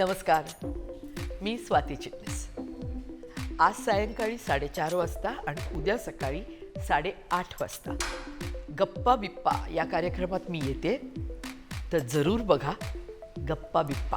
नमस्कार. मी स्वाती चिटणीस. आज सायंकाळी साडेचार वाजता आणि उद्या सकाळी साडेआठ वाजता. गप्पा बिप्पा या कार्यक्रमात मी येते. तर जरूर बघा गप्पा बिप्पा.